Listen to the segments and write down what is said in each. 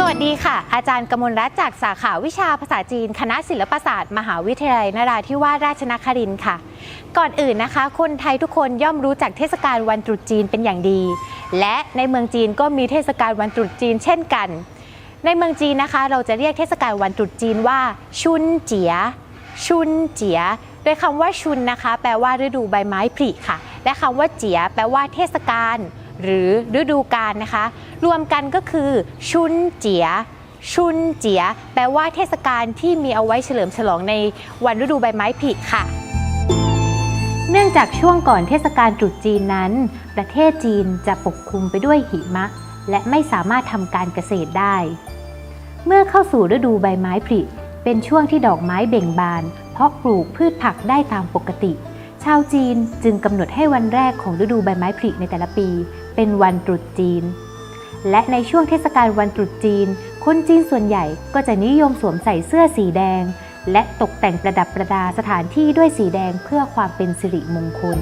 สวัสดีค่ะ อาจารย์กมลรัตน์จากสาขาวิชาภาษาจีน คณะศิลปศาสตร์ มหาวิทยาลัยนราธิวาสราชนครินทร์ค่ะ ก่อนอื่นนะคะ คนไทยทุกคนย่อมรู้จักเทศกาลวันตรุษจีนเป็นอย่างดี และในเมืองจีนก็มีเทศกาลวันตรุษจีนเช่นกัน ในเมืองจีนนะคะ เราจะเรียกเทศกาลวันตรุษจีนว่า ชุนเจีย ชุนเจีย โดยคำว่าชุนนะคะ แปลว่าฤดูใบไม้ผลิค่ะ และคำว่าเจีย แปลว่าเทศกาล หรือฤดูกาลนะคะ รวมกันก็คือ ชุนเจีย ชุนเจีย แปลว่าเทศกาลที่มีเอาไว้เฉลิมฉลองในวันฤดูใบไม้ผลิค่ะ เนื่องจากช่วงก่อนเทศกาลตรุษจีนนั้น ประเทศจีนจะปกคลุมไปด้วยหิมะ และไม่สามารถทำการเกษตรได้ เมื่อเข้าสู่ฤดูใบไม้ผลิเป็นช่วงที่ดอกไม้เบ่งบาน เพราะปลูกพืชผักได้ตามปกติ ชาวจีนจึงกำหนดให้วันแรกของฤดูใบไม้ผลิในแต่ละปี เป็นวันตรุษจีน และในช่วงเทศกาลวันตรุษจีน คนจีนส่วนใหญ่ก็จะนิยมสวมใส่เสื้อสีแดง และตกแต่งประดับประดาสถานที่ด้วยสีแดงเพื่อความเป็นสิริมงคล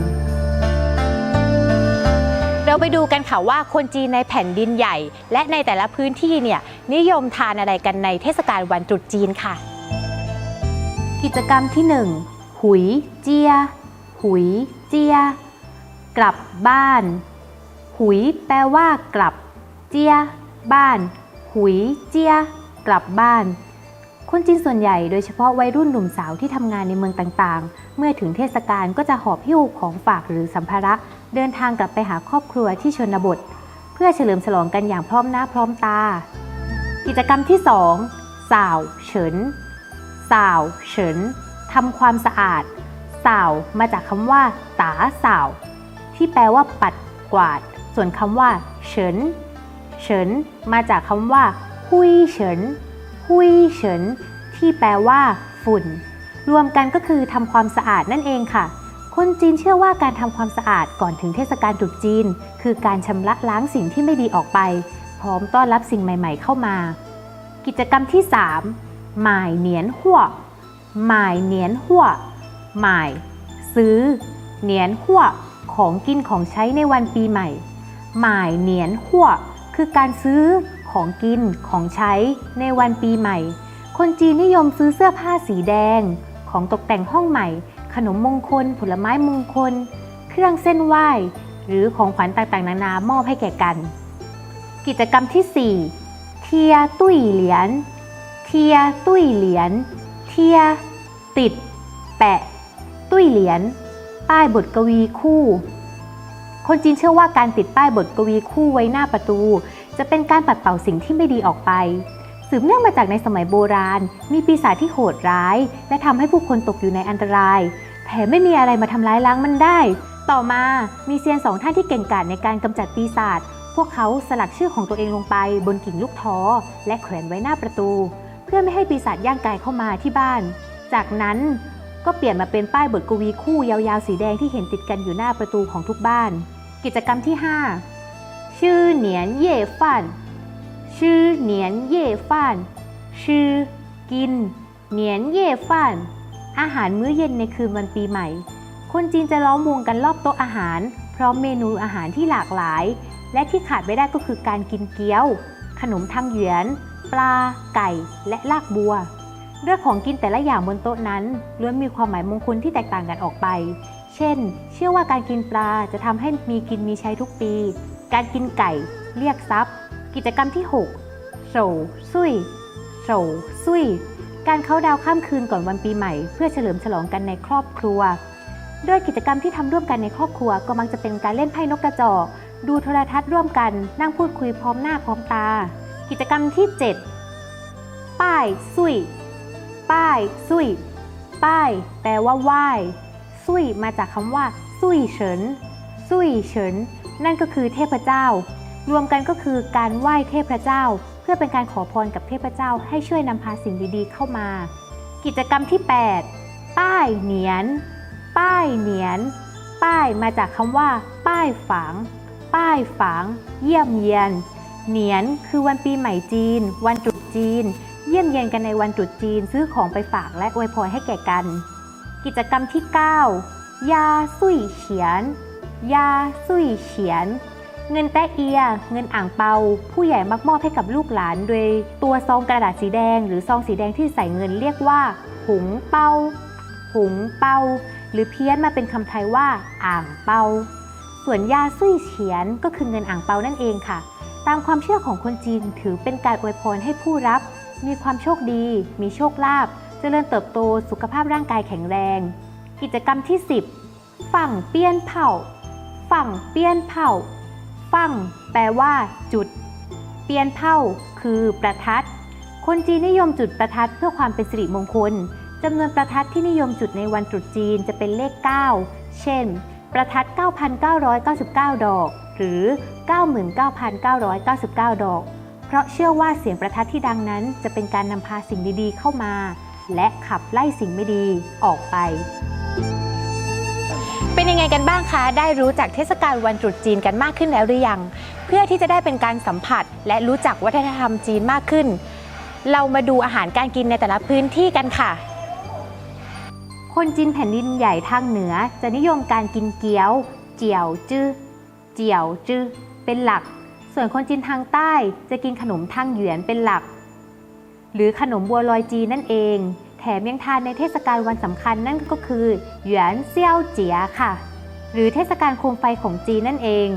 เราไปดูกันค่ะว่าคนจีนในแผ่นดินใหญ่ และในแต่ละพื้นที่เนี่ยนิยมทานอะไรกันในเทศกาลวันตรุษจีนค่ะ กิจกรรมที่ 1 หุยเจีย หุยเจีย กลับบ้าน หุยแปลว่ากลับ เจีย บ้าน หุยเจีย กลับบ้าน คนจีนส่วนใหญ่โดยเฉพาะวัยรุ่นหนุ่มสาวที่ทำงานในเมืองต่างๆ เมื่อถึงเทศกาลก็จะหอบหิ้วของฝากหรือสัมภาระ เดินทางกลับไปหาครอบครัวที่ชนบท เพื่อเฉลิมฉลองกันอย่างพร้อมหน้าพร้อมตา กิจกรรมที่ 2สาวเฉินสาวเฉินทำความสะอาด สาวมาจากคำว่าตาสาว ที่แปลว่าปัดกวาด ส่วนคำว่าเฉินเฉินมาจากคำว่าหุยเฉินหุยเฉินที่แปลว่า ฝุ่น รวมกันก็คือทำความสะอาดนั่นเองค่ะ คนจีนเชื่อว่าการทำความสะอาดก่อนถึงเทศกาลตรุษจีน คือการชำระล้างสิ่งที่ไม่ดีออกไป พร้อมต้อนรับสิ่งใหม่ ๆ เข้ามา กิจกรรมที่3หมายเหนียนหัวหมายเหนียนหัว หมาย ซื้อ เหนียนหัวของกินของใช้ในวันปีใหม่ หมายเหนียนหัวคือการซื้อของกินของใช้ในวันปีใหม่ คนจีนนิยมซื้อเสื้อผ้าสีแดง ของตกแต่งห้องใหม่ ขนมมงคล ผลไม้มงคล เครื่องเส้นไหว้ หรือของขวัญต่างๆนานามอบให้แก่กัน กิจกรรมที่ 4 เทียตุ้ยเหรียญ เทียตุ้ยเหรียญ เทีย ติด แปะ ตุ้ยเหรียญป้ายบทกวีคู่ คนจีนเชื่อว่าการติดป้ายบทกวีคู่ไว้หน้าประตู จะเป็นการปัดเป่าสิ่งที่ไม่ดีออกไป สืบเนื่องมาจากในสมัยโบราณ มีปีศาจที่โหดร้าย และทำให้ผู้คนตกอยู่ในอันตราย แถมไม่มีอะไรมาทำร้ายล้างมันได้ ต่อมามีเซียนสองท่านที่เก่งกาจในการกำจัดปีศาจพวกเขาสลักชื่อของตัวเองลงไปบนกิ่งลูกท้อ และแขวนไว้หน้าประตู เพื่อไม่ให้ปีศาจย่างกายเข้ามาที่บ้าน จากนั้น ก็เปลี่ยนมาเป็นป้ายบทกวีคู่ยาวๆ สีแดงที่เห็นติดกันอยู่หน้าประตูของทุกบ้าน กิจกรรมที่ 5 ชื่อเหนียนเย่ฟันชื่อเหนียนเย่ฟันชื่อ กิน เหนียนเย่ฟันอาหารมื้อเย็นในคืนวันปีใหม่ คนจีนจะล้อมวงกันรอบโต๊ะอาหาร พร้อมเมนูอาหารที่หลากหลาย และที่ขาดไม่ได้ก็คือการกินเกี๊ยว ขนมทางเหวียน ปลา ไก่ และลากบัว เรื่องของกินแต่ละอย่างบนโต๊ะนั้นล้วนมีความหมายมงคลที่แตกต่างกันออกไป เช่น เชื่อว่าการกินปลาจะทำให้มีกินมีใช้ทุกปี การกินไก่ เรียกทรัพย์ กิจกรรมที่6โฉวซุยโฉวซุยการเข้าดาวข้ามคืนก่อนวันปีใหม่ เพื่อเฉลิมฉลองกันในครอบครัว โดยกิจกรรมที่ทำร่วมกันในครอบครัวก็มักจะเป็นการเล่นไพ่นกกระจอกดูโทรทัศน์ร่วมกันนั่งพูดคุยพร้อมหน้าพร้อมตา กิจกรรมที่ 7 ป้ายซุย ป้ายซุยป้ายแปลว่าไหว้ซุยมาจากคำว่าซุยเฉินซุยเฉินนั่นก็คือเทพเจ้า รวมกันก็คือการไหว้เทพเจ้า เพื่อเป็นการขอพรกับเทพเจ้าให้ช่วยนำพาสิ่งดีๆเข้ามา กิจกรรมที่ 8 ป้ายเหนียน ป้ายเหนียน ป้ายมาจากคำว่า ป้ายฝางป้ายฝางเยี่ยมเยียน เหนียนคือวันปีใหม่จีน วันตรุษจีน เยี่ยมเยียนกันในวันตรุษจีนซื้อของไปฝากและอวยพรให้แก่กัน กิจกรรมที่ 9 ยาสุยเฉียน ยาสุยเฉียน เงินแต้เอีย เงินอ่างเปา ผู้ใหญ่มักมอบให้กับลูกหลาน โดยตัวซองกระดาษสีแดง หรือซองสีแดงที่ใส่เงินเรียกว่า หุงเปา หุงเปา หรือเพี้ยนมาเป็นคำไทยว่าอ่างเปา ส่วนยาซุยเฉียนก็คือเงินอ่างเปานั่นเองค่ะ ตามความเชื่อของคนจีนถือเป็นการอวยพรให้ผู้รับ มีความโชคดี มีโชคลาภ เจริญเติบโต สุขภาพร่างกายแข็งแรง กิจกรรมที่ 10 ฝั่งเปี้ยนเผ่าฝั่งเปี้ยนเผ่าฝั่งแปลว่า จุด เปี้ยนเผ่าคือประทัด คนจีนนิยมจุดประทัดเพื่อความเป็นสิริมงคลจำนวนประทัดที่นิยมจุดในวันตรุษจีนจะเป็นเลข 9 เช่น ประทัด 9,999 ดอก หรือ 99,999 ดอก เพราะเชื่อว่าเสียงประทัดที่ดังนั้นจะเป็นการนำพาสิ่งดีๆเข้ามา และขับไล่สิ่งไม่ดีออกไป เป็นยังไงกันบ้างคะ ได้รู้จักเทศกาลวันตรุษจีนกันมากขึ้นแล้วหรือยัง เพื่อที่จะได้เป็นการสัมผัส และรู้จักวัฒนธรรมจีนมากขึ้น เรามาดูอาหารการกินในแต่ละพื้นที่กันค่ะ คนจีนแผ่นดินใหญ่ทางเหนือจะนิยมการกินเกี๊ยว เจียวจื้อเจียวจื้อเป็นหลัก ส่วนคนจีนทางใต้จะกินขนมทางเหวียนเป็นหลัก หรือขนมบัวลอยจีนนั่นเอง แถมยังทานในเทศกาลวันสำคัญนั่นก็คือหยวนเซี่ยวเจียค่ะ หรือเทศกาลโคมไฟของจีนนั่นเอง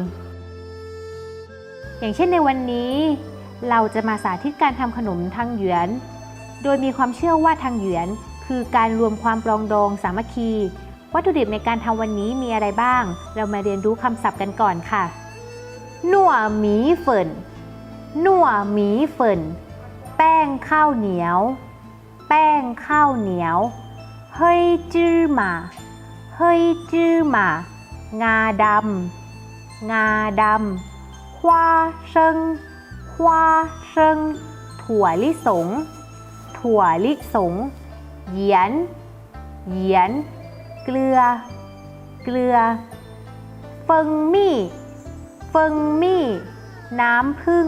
อย่างเช่นในวันนี้ เราจะมาสาธิตการทำขนมทางหยวน โดยมีความเชื่อว่าทางหยวนคือการรวมความปรองดองสามัคคี วัตถุดิบในการทำวันนี้มีอะไรบ้าง เรามาเรียนรู้คำศัพท์กันก่อนค่ะ นัวหมีเฟินนัวหมีเฟินแป้งข้าวเหนียว แป้งข้าวเหนียว เฮ้ยจื้อหมาเฮ้ยจื้อหมางาดำงาดำฮวาเซิงฮวาเซิงถั่วลิสง ถั่วลิสง เหยียน เหยียน เกลือ เกลือ เฟิงมี่ ฟิงมี่ น้ำผึ้ง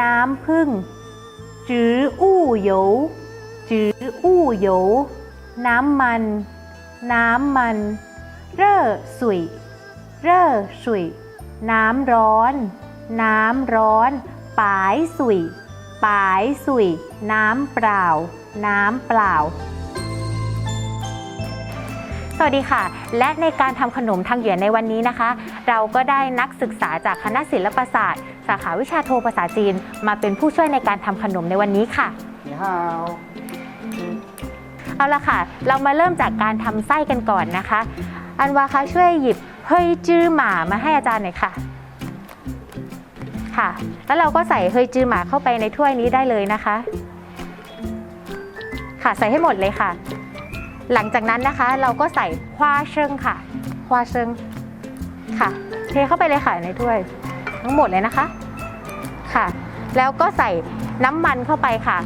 น้ำผึ้งจื้ออู้หยูจื้ออู้หยูน้ำมัน น้ำมัน เร่อสุย เร่อสุย น้ำร้อน น้ำร้อน ปายสุย ปายสุย น้ำเปล่า น้ำเปล่า สวัสดีค่ะ และในการทำขนมทางเหยียนในวันนี้นะคะ เราก็ได้นักศึกษาจากคณะศิลปศาสตร์ สาขาวิชาโทภาษาจีน มาเป็นผู้ช่วยในการทำขนมในวันนี้ค่ะ你好，เอาละค่ะ เรามาเริ่มจากการทำไส้กันก่อนนะคะ อันวาคะช่วยหยิบเฮยจื้อหมามาให้อาจารย์หน่อยค่ะ ค่ะ แล้วเราก็ใส่เฮยจื้อหมาเข้าไปในถ้วยนี้ได้เลยนะคะ ค่ะใส่ให้หมดเลยค่ะ หลังจากนั้นนะคะ เราก็ใส่ควาเชิงค่ะควาเชิงค่ะ เทเข้าไปเลยค่ะในถ้วย ทั้งหมดเลยนะคะค่ะ แล้วก็ใส่น้ำมันเข้าไปค่ะ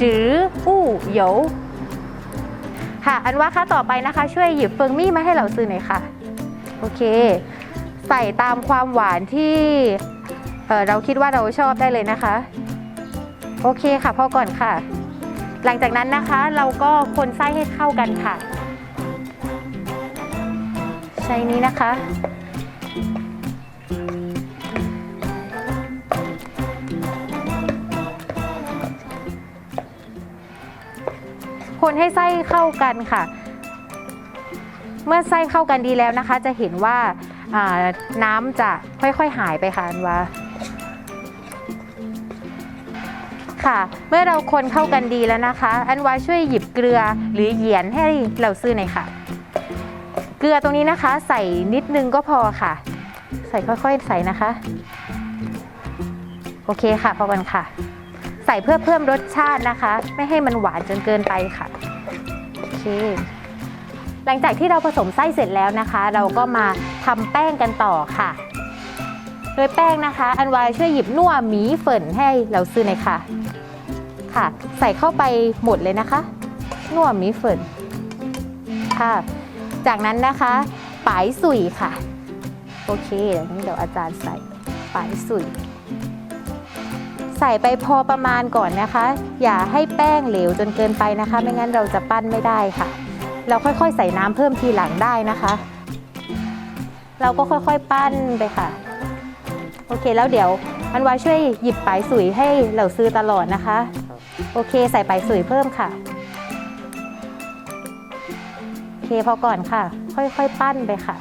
จืออู้เหยวค่ะ อันว่าค่ะต่อไปนะคะ ช่วยหยิบเฟิงมี่มาให้เราซื้อหน่อยค่ะ โอเค ใส่ตามความหวานที่เเราคิดว่าเราชอบได้เลยนะคะ โอเคค่ะพอก่อนค่ะ หลังจากนั้นนะคะเราก็คนไส้ให้เข้ากันค่ะ ใช้นี้นะคะ คนให้ไส้เข้ากันค่ะ เมื่อไส้เข้ากันดีแล้วนะคะ จะเห็นว่าน้ำจะค่อยๆหายไปค่ะอันว่า ค่ะ เมื่อเราคนเข้ากันดีแล้วนะคะ อันวาช่วยหยิบเกลือหรือเหยียนให้เราซื้อหน่อยค่ะ เกลือตรงนี้นะคะ ใส่นิดนึงก็พอค่ะ ใส่ค่อยๆใส่นะคะ โอเคค่ะพอกันค่ะ ใส่เพื่อเพิ่มรสชาตินะคะ ไม่ให้มันหวานจนเกินไปค่ะโอเคหลังจากที่เราผสมไส้เสร็จแล้วนะคะ เราก็มาทำแป้งกันต่อค่ะ โดยแป้งนะคะ อันวายช่วยหยิบนัวหมีเฟินให้เราซื้อหน่อยค่ะ ค่ะ ใส่เข้าไปหมดเลยนะคะนัวหมีเฟินค่ะ จากนั้นนะคะปายสุยค่ะ โอเคเดี๋ยวเดี๋ยวอาจารย์ใส่ปายสุย ใส่ไปพอประมาณก่อนนะคะ อย่าให้แป้งเหลวจนเกินไปนะคะ ไม่งั้นเราจะปั้นไม่ได้ค่ะ เราค่อยๆ ใส่น้ำเพิ่มทีหลังได้นะคะ เราก็ค่อยๆปั้นไปค่ะ โอเคแล้วเดี๋ยวอันวาช่วยหยิบปลายสุยให้เหล่าซื้อตลอดนะคะ โอเคใส่ปสุยเพิ่มค่ะ โอเคพอก่อนค่ะ ค่อยๆ ปั้นไปค่ะ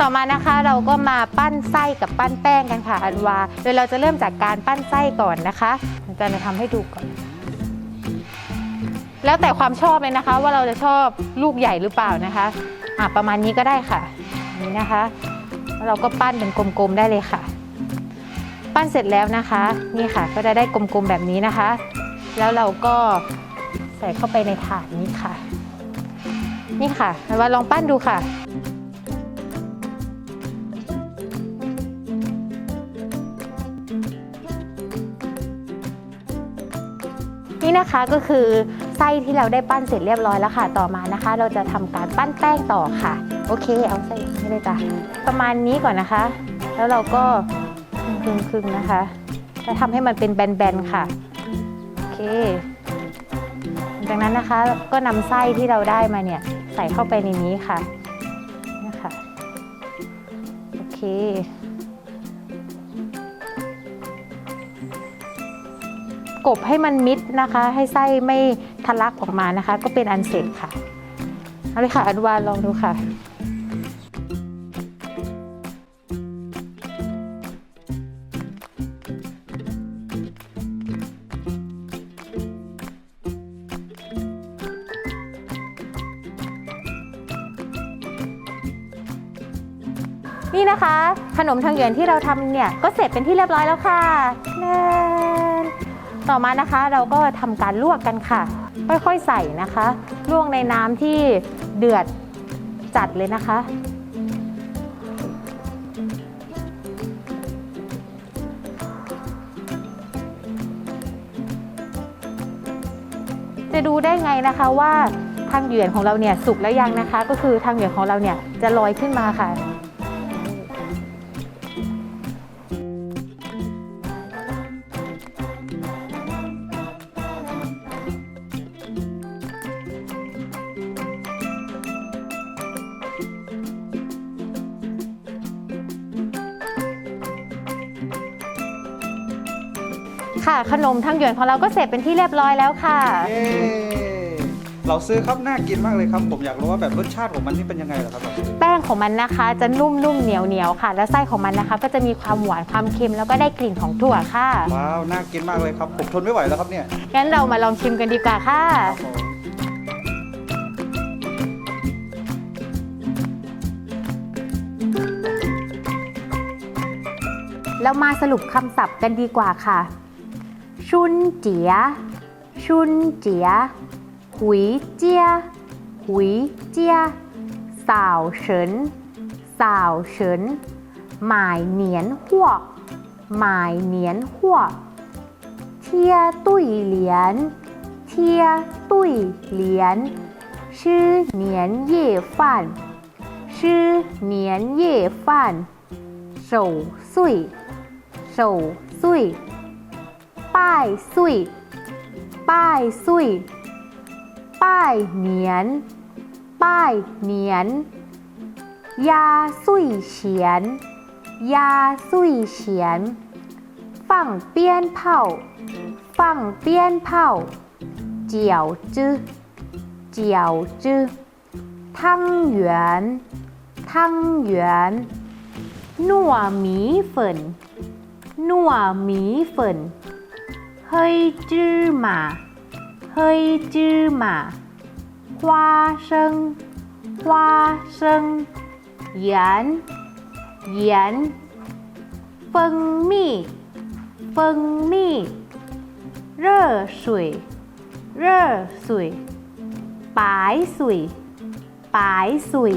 ต่อมานะคะเราก็มาปั้นไส้กับปั้นแป้งกันค่ะอันวา โดยเราจะเริ่มจากการปั้นไส้ก่อนนะคะอาจะทำให้ดูก่อน แล้วแต่ความชอบเลยนะคะ ว่าเราจะชอบลูกใหญ่หรือเปล่านะคะ อะประมาณนี้ก็ได้ค่ะนี่นะคะเราก็ปั้นเป็นกลมๆได้เลยค่ะ ปั้นเสร็จแล้วนะคะนี่ค่ะ ก็จะได้กลมๆแบบนี้นะคะ แล้วเราก็ใส่เข้าไปในถาดนี้ค่ะ นี่ค่ะอันวาลองปั้นดูค่ะนี่นะคะก็คือ ไส้ที่เราได้ปั้นเสร็จเรียบร้อยแล้วค่ะ ต่อมานะคะ เราจะทำการปั้นแป้งต่อค่ะ โอเค เอาใส่นี่เลยจ้ะประมาณนี้ก่อนนะคะ แล้วเราก็คลึงๆนะคะ จะทำให้มันเป็นแบนๆค่ะ โอเค จากนั้นนะคะก็นำไส้ที่เราได้มาเนี่ยใส่เข้าไปในนี้ค่ะนี่ค่ะโอเค กบให้มันมิดนะคะ ให้ไส้ไม่ทะลักออกมานะคะ ก็เป็นอันเสร็จค่ะเอาเลยค่ะอันวาลองดูค่ะนี่นะคะ ขนมทางเหยือนที่เราทำเนี่ย ก็เสร็จเป็นที่เรียบร้อยแล้วค่ะแน่ ต่อมานะคะเราก็ทำการลวกกันค่ะ ค่อยๆใส่นะคะ ลวกในน้ำที่เดือดจัดเลยนะคะ จะดูได้ไงนะคะว่าทางเหยือนของเราเนี่ยสุกแล้วยังนะคะ ก็คือทางเหยือนของเราเนี่ยจะลอยขึ้นมาค่ะ ค่ะ ขนมทางหยวนของเราก็เสร็จเป็นที่เรียบร้อยแล้วค่ะ เย้เราซื้อครับน่ากินมากเลยครับ ผมอยากรู้ว่าแบบรสชาติของมันนี่เป็นยังไงเหรอครับเราซื้อแป้งของมันนะคะจะนุ่มๆเหนียวเหนียวๆค่ะ แล้วไส้ของมันนะคะ ก็จะมีความหวานความเค็มแล้วก็ได้กลิ่นของถั่วค่ะว้าวน่ากินมากเลยครับ ผมทนไม่ไหวแล้วครับเนี่ยงั้นเรามาลองชิมกันดีกว่าค่ะ ครับผมแล้วมาสรุปคำศัพท์กันดีกว่าค่ะ ชุนเจีย ชุนเจีย หุยเจีย หุยเจีย สาวเฉิน สาวเฉิน หมายเหนียนหัว หมายเหนียนหัว เทียตุ้ยเหลียน เทียตุ้ยเหลียน ชื่อเหนียนเย่ฟัน ชื่อเหนียนเย่ฟัน 手岁，手 ป้ายซุยป้ายซุยป้ายเหนียน ป้ายเหนียน ยาซุยเฉียน ยาซุยเฉียน ฝั่งปี้นเผาฝั่งปี้นเผาเจียวจื้อเจียวจื้อทั้งหยวนทั้งหยวนนัวหมีฝนหนัวหมีฝน 黑芝麻，黑芝麻，花生，花生，盐，盐，蜂蜜，蜂蜜，热水，热水，白水，白水。